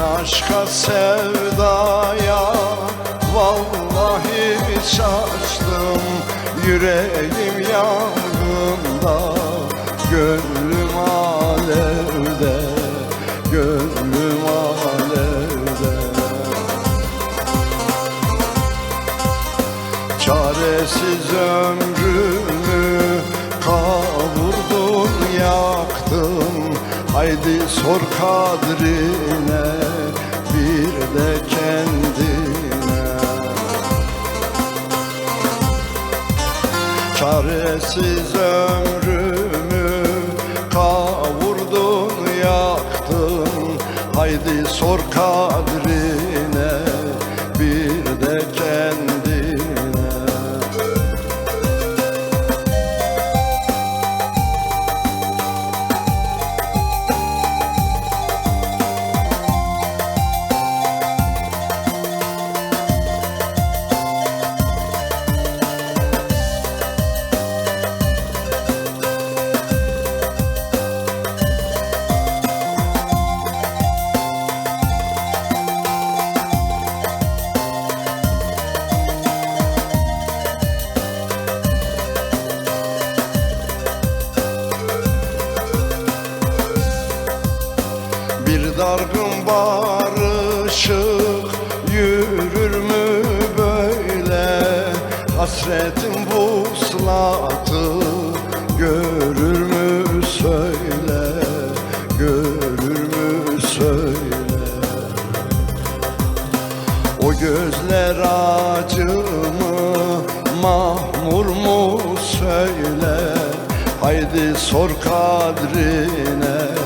aşka sevdaya Vallahi şaştım. Yüreğim yangında Gönlüm alevde Gönlüm alevde. Çaresiz ömrümü kavurdun yaktın Haydi sor kadrine Çaresiz ömrümü kavurdun yaktın. Haydi sor kadrine dargın barışık yürür mü böyle? Hasretin vuslatı görür mü söyle? Görür mü söyle? O gözler acı mı? Mahmur mu söyle? Haydi sor kadrine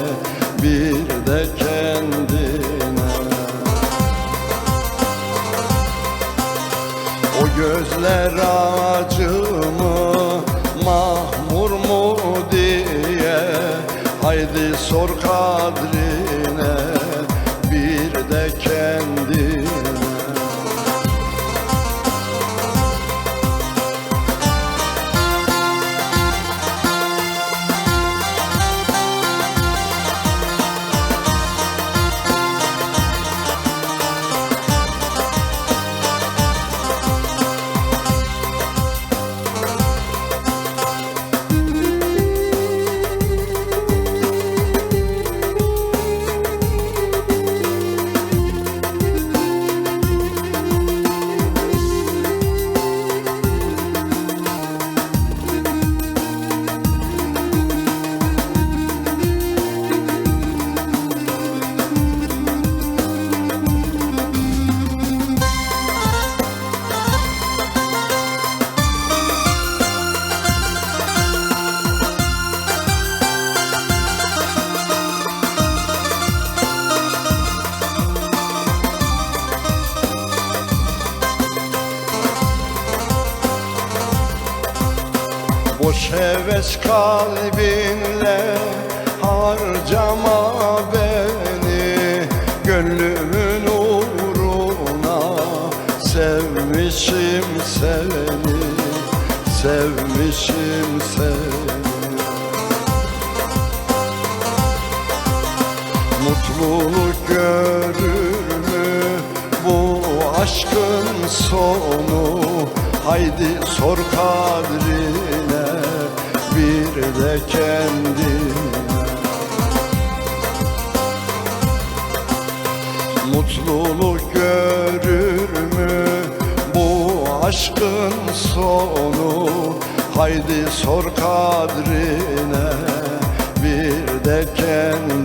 Boş heves kalbinle harcama beni. Gönlümün uğruna sevmişim seni Sevmişim seni. Mutluluk görür mü bu aşkın sonu? Haydi sor kadrine. bir de kendine Mutluluk görür mü bu aşkın sonu? Haydi sor kadrine bir de kendine